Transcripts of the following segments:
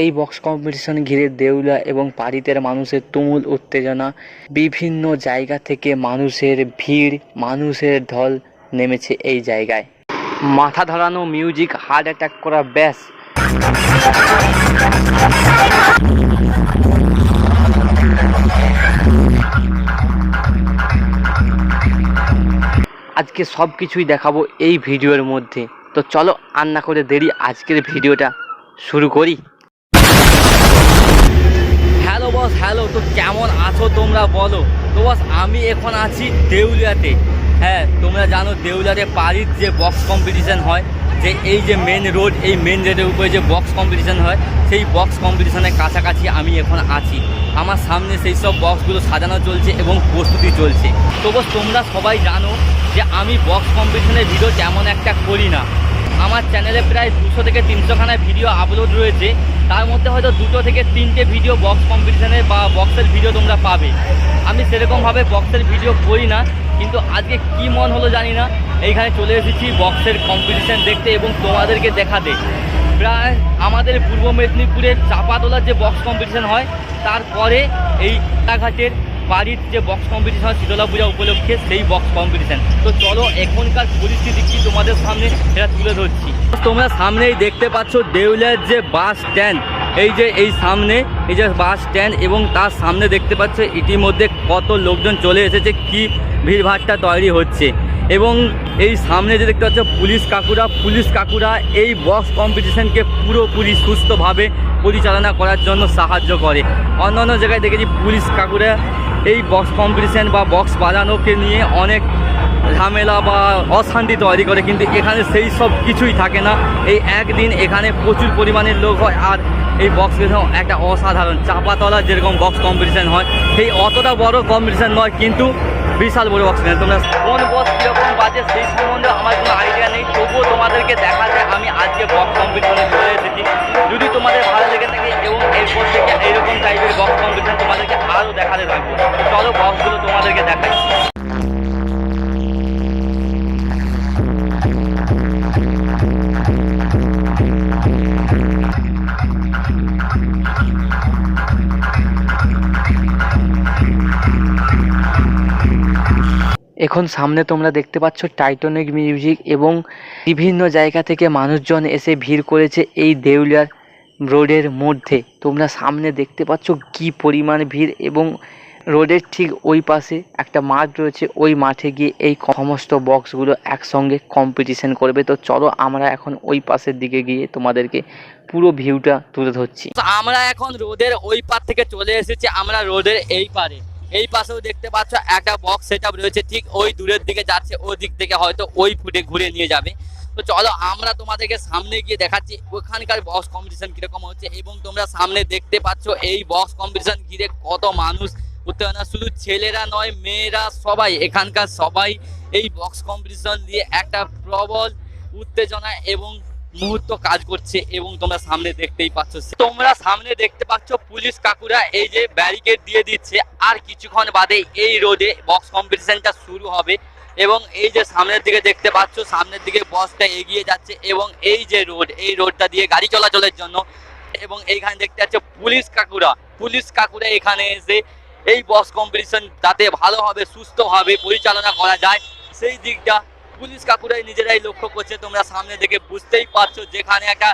এই box competition ঘিরে দেউলা এবং পারিতের মানুষের তুমুল উত্তেজনা, বিভিন্ন জায়গা থেকে মানুষের ভিড়, মানুষের ঢল নেমেছে এই জায়গায়। মাথা ধরানো মিউজিক হার্ট অ্যাটাক করা ব্যাস। আজকে সব কিছুই দেখাবো এই ভিডিওর মধ্যে। তো চলো আর না করে দেরি আজকের ভিডিওটা শুরু করি। বস, হ্যালো, তো কেমন আছো তোমরা বলো? তো বস, আমি এখন আছি দেউলিয়াতে। হ্যাঁ তোমরা জানো দেউলিয়াতে পারির যে বক্স কম্পিটিশান হয়, যে এই যে মেন রোড এই মেন রোডের উপরে যে বক্স কম্পিটিশান হয়, সেই বক্স কম্পিটিশনের কাছাকাছি আমি এখন আছি। আমার সামনে সেই সব বক্সগুলো সাজানো চলছে এবং প্রস্তুতি চলছে। তো বস, তোমরা সবাই জানো যে আমি বক্স কম্পিটিশনের ভিডিও তেমন একটা করি না। আমার চ্যানেলে প্রায় দুশো থেকে তিনশোখানা ভিডিও আপলোড রয়েছে। তার মধ্যে হয়তো দুটো থেকে তিনটে ভিডিও বক্স কম্পিটিশানে বা বক্সের ভিডিও তোমরা পাবে। আমি সেরকমভাবে বক্সের ভিডিও করি না, কিন্তু আজকে কি মন হলো জানি না। এইখানে চলে এসেছি বক্সের কম্পিটিশান দেখতে এবং তোমাদেরকে দেখাতে। প্রায় আমাদের পূর্ব মেদিনীপুরের চাপাতলার যে বক্স কম্পিটিশান হয়, তারপরে এই রাস্তাঘাটের বাড়ির যে বক্স কম্পিটিশন হয়, শীতলা পূজা উপলক্ষে সেই বক্স কম্পিটিশন তো চলো, এখনকার পরিস্থিতি কি তোমাদের সামনে এটা তুলে ধরছি। তোমরা সামনেই দেখতে পাচ্ছ দেউলিয়ার যে বাস স্ট্যান্ড এই যে, এই সামনে, এই যে বাস স্ট্যান্ড এবং তার সামনে দেখতে পাচ্ছ ইতিমধ্যে কত লোকজন চলে এসেছে, কি ভিড়ভাড়টা তৈরি হচ্ছে। এবং এই সামনে যে দেখতে পাচ্ছ পুলিশ কাকুরা পুলিশ কাকুরা এই বক্স কম্পিটিশনকে পুরোপুরি সুস্থভাবে পরিচালনা করার জন্য সাহায্য করে। অন্য অন্য জায়গায় দেখেছি পুলিশ কাকুরা এই বক্স কম্পিটিশান বা বক্স বাজানোকে নিয়ে অনেক ঝামেলা বা অশান্তি তৈরি করে, কিন্তু এখানে সেই সব কিছুই থাকে না। এই একদিন এখানে প্রচুর পরিমাণের লোক হয়, আর এই বক্স একটা অসাধারণ। চাপাতলা যেরকম বক্স কম্পিটিশান হয়, সেই অতটা বড় কম্পিটিশান নয়, কিন্তু বিশাল বড় বক্স তোমরা কোন বক্স কীরকম বাজে সেই সম্বন্ধে আমার কোনো আইডিয়া নেই, তবুও তোমাদেরকে দেখাতে আমি আজকে বক্স কম্পিটিশনে চলে এসেছি। যদি তোমাদের ভালো লেগে থাকে এবং এরপর থেকে এইরকম টাইপের বক্স কম্পিটিশন আরও দেখাতে থাকব চলো বক্সগুলো তোমাদেরকে দেখাই। এখন সামনে তোমরা দেখতে পাচ্ছ টাইটনিক মিউজিক এবং বিভিন্ন জায়গা থেকে মানুষজন এসে ভিড় করেছে এই দেউলিয়ার রোডের মধ্যে। তোমরা সামনে দেখতে পাচ্ছ কি পরিমাণ ভিড় এবং রোডের ঠিক ওই পাশে একটা মাঠ রয়েছে। ওই মাঠে গিয়ে এই সমস্ত বক্সগুলো একসঙ্গে কম্পিটিশন করবে। তো চলো আমরা এখন ওই পাশের দিকে গিয়ে তোমাদেরকে পুরো ভিউটা তুলে ধরছি। আমরা এখন রোডের ওই পার থেকে চলে এসেছি। আমরা রোডের এই পারে। এই পাশেও দেখতে পাচ্ছ একটা বক্স সেট রয়েছে। ঠিক ওই দূরের দিকে যাচ্ছে। ওই দিক থেকে হয়তো ওই ফুটে ঘুরে নিয়ে যাবে। তো চলো আমরা তোমাদেরকে সামনে গিয়ে দেখাচ্ছি ওখানকার বক্স কম্পিটিশন কীরকম হচ্ছে এবং তোমরা সামনে দেখতে পাচ্ছ এই বক্স কম্পিটিশন ঘিরে কত মানুষ। উত্তেজনা শুধু ছেলেরা নয়, মেয়েরা সবাই, এখানকার সবাই এই বক্স কম্পিটিশন দিয়ে একটা প্রবল উত্তেজনা এবং মুহূর্ত কাজ করছে এবং তোমরা সামনে দেখতেই পাচ্ছ। তোমরা সামনে দেখতে পাচ্ছ পুলিশ কাকুরা এই যে ব্যারিকেড দিয়ে দিচ্ছে। আর কিছুক্ষণ বাদে এই রোডে বক্স কম্পিটিশনটা শুরু হবে। এবং এই যে সামনের দিকে দেখতে পাচ্ছ, সামনের দিকে বসটা এগিয়ে যাচ্ছে এবং এই যে রোড, এই রোডটা দিয়ে গাড়ি চলাচলের জন্য এবং এইখানে দেখতে পাচ্ছ পুলিশ কাকুরা পুলিশ কাকুরা এখানে এসে এই বক্স কম্পিটিশন যাতে ভালোভাবে সুস্থভাবে পরিচালনা করা যায়, সেই দিকটা পুলিশ কাকুরাই নিজেরাই লক্ষ্য করছে। তোমরা সামনে দেখে বুঝতেই পারছ, যেখানে একটা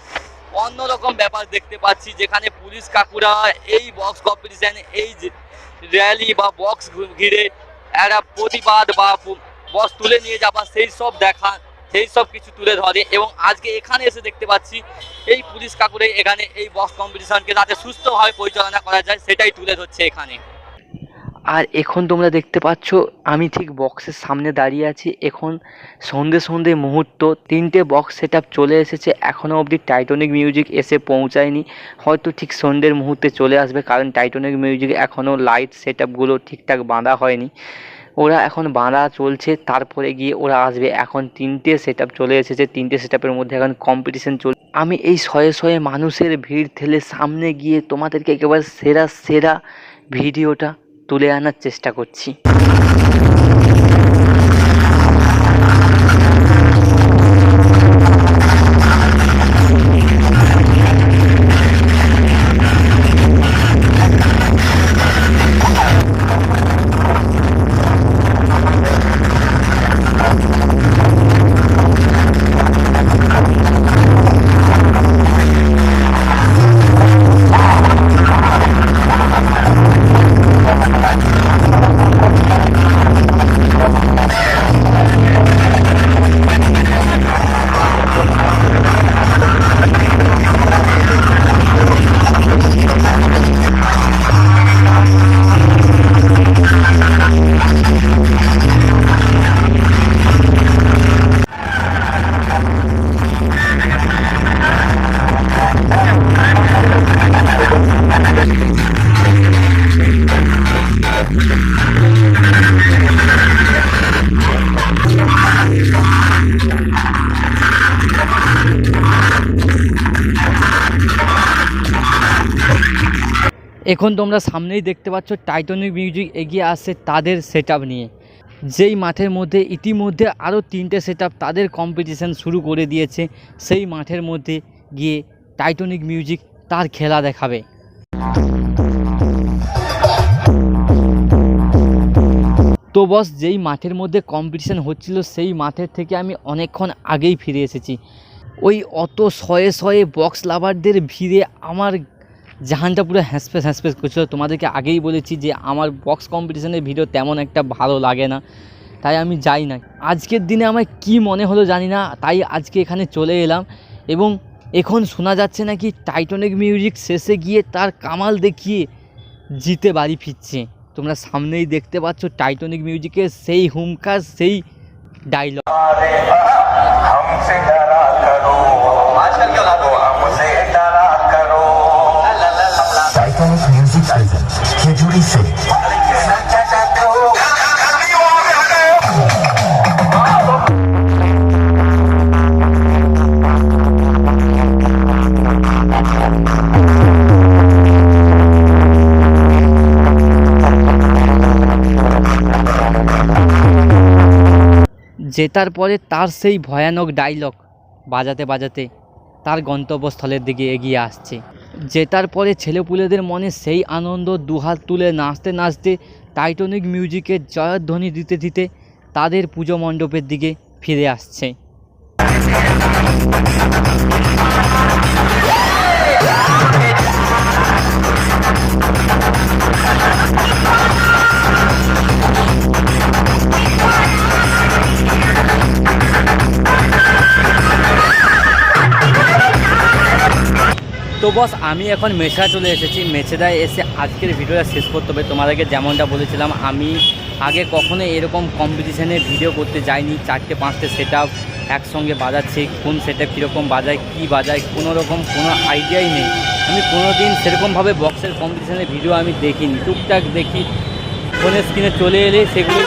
অন্যরকম ব্যাপার দেখতে পাচ্ছি, যেখানে পুলিশ কাকুরা এই বক্স কম্পিটিশন এই র্যালি বা বক্স ঘিরে একটা প্রতিবাদ বা বক্স তুলে নিয়ে যাবা, সেই সব দেখা, সেই সব কিছু তুলে ধরে এবং আজকে এখানে এসে দেখতে পাচ্ছি, এই পুলিশ কাকুরে এখানে এই বক্স কম্পিটিশনকে যাতে সুস্থভাবে পরিচালনা করা যায়, সেটাই তুলে ধরছে এখানে। আর এখন তোমরা দেখতে পাচ্ছ, আমি ঠিক বক্সের সামনে দাঁড়িয়ে আছি। এখন সন্ধে সন্ধে মুহূর্ত, তিনটে বক্স সেট চলে এসেছে। এখনও অবধি টাইটনিক মিউজিক এসে পৌঁছায়নি। হয়তো ঠিক সন্ধ্যের মুহূর্তে চলে আসবে, কারণ টাইটনিক মিউজিক এখনও লাইট সেট ঠিকঠাক বাঁধা হয়নি। ওরা এখন বাঁধা চলছে, তারপরে গিয়ে ওরা আসবে। এখন তিনটে সেট চলে এসেছে, তিনটে সেট মধ্যে এখন কম্পিটিশন চল আমি এই শয়ে শয়ে মানুষের ভিড় ঠেলে সামনে গিয়ে তোমাদেরকে একেবারে সেরা সেরা ভিডিওটা তুলে আনার চেষ্টা করছি। এখন তোমরা সামনেই দেখতে পাচ্ছ টাইটনিক মিউজিক এগিয়ে আসছে তাদের সেট নিয়ে। যেই মাঠের মধ্যে ইতিমধ্যে আরও তিনটে সেট তাদের কম্পিটিশান শুরু করে দিয়েছে, সেই মাঠের মধ্যে গিয়ে টাইটনিক মিউজিক তার খেলা দেখাবে। তো বস, যেই মাঠের মধ্যে কম্পিটিশান হচ্ছিল, সেই মাঠের থেকে আমি অনেকক্ষণ আগেই ফিরে এসেছি। ওই অত শয়ে শয়ে বক্স লাভারদের ভিড়ে আমার জাহানটা পুরো হ্যাঁসপেস হ্যাঁসপেস করছিল। তোমাদেরকে আগেই বলেছি যে আমার বক্স কম্পিটিশনের ভিডিও তেমন একটা ভালো লাগে না। তাই আমি যাই না। আজকের দিনে আমার কি মনে হলো জানি না, তাই আজকে এখানে চলে এলাম এবং এখন শোনা যাচ্ছে নাকি টাইটনিক মিউজিক শেষে গিয়ে তার কামাল দেখিয়ে জিতে বাড়ি ফিরছে। তোমরা সামনেই দেখতে পাচ্ছ টাইটনিক মিউজিকের সেই হুমকার সেই ডাইলগ আজকাল জুড়েছে জেতার পরে তার সেই ভয়ানক ডায়লগ বাজাতে বাজাতে তার গন্তব্যস্থলের দিকে এগিয়ে আসছে। জেতার পরে ছেলেপুলেদের মনে সেই আনন্দ দুহাত তুলে নাচতে নাচতে টাইটনিক মিউজিকের জয়ধ্বনি দিতে দিতে তাদের পুজো মণ্ডপের দিকে ফিরে আসছে। বস, আমি এখন মেছা চলে এসেছি। মেছেদায় এসে আজকের ভিডিওটা শেষ করতে হবে। তোমাদেরকে যেমনটা বলেছিলাম, আমি আগে কখনো এরকম কম্পিটিশানে ভিডিও করতে যাইনি। চারটে, পাঁচটে সেট আপ একসঙ্গে বাজাচ্ছে। কোন সেট কীরকম বাজায়, কী বাজায়, কোনো রকম কোনো আইডিয়াই নেই। আমি কোনো দিন সেরকমভাবে বক্সের কম্পিটিশানের ভিডিও আমি দেখিনি। টুকটাক দেখি ফোনের স্ক্রিনে চলে এলে সেগুলো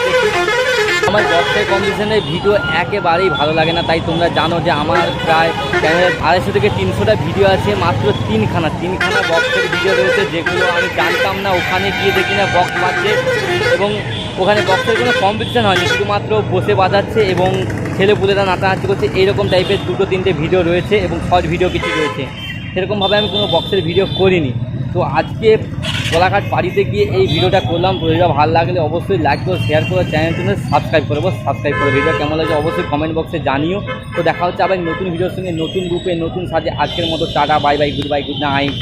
আমার বক্সের কম্পিটিশনের ভিডিও একেবারেই ভালো লাগে না। তাই তোমরা জানো যে আমার প্রায় চ্যানেলে আড়াইশো থেকে তিনশোটা ভিডিও আছে, মাত্র তিনখানা তিনখানা বক্সের ভিডিও রয়েছে, যেগুলো আমি জানতাম না ওখানে গিয়ে দেখি না বক্স বাজছে। এবং ওখানে বক্সের কোনো কম্পিটিশান হয়নি, শুধুমাত্র বসে বাজাচ্ছে এবং ছেলেপুলেরা নাচানাচি করছে, এইরকম টাইপের দুটো, তিনটে ভিডিও রয়েছে এবং শর্ট ভিডিও কিছু রয়েছে। সেরকমভাবে আমি কোনো বক্সের ভিডিও করিনি। তো আজকে কোলাঘাট বাড়িতে গিয়ে এই ভিডিওটা করলাম। ভিডিওটা ভালো লাগলে অবশ্যই লাইক করে শেয়ার করে চ্যানেলটিকে সাবস্ক্রাইব করব সাবস্ক্রাইব করে। ভিডিও কেমন লাগে অবশ্যই কমেন্ট বক্সে জানিও। তো দেখা হচ্ছে আবার নতুন ভিডিওর সঙ্গে, নতুন গ্রুপে নতুন সাজে। আজকের মতো tata bye bye goodbye good night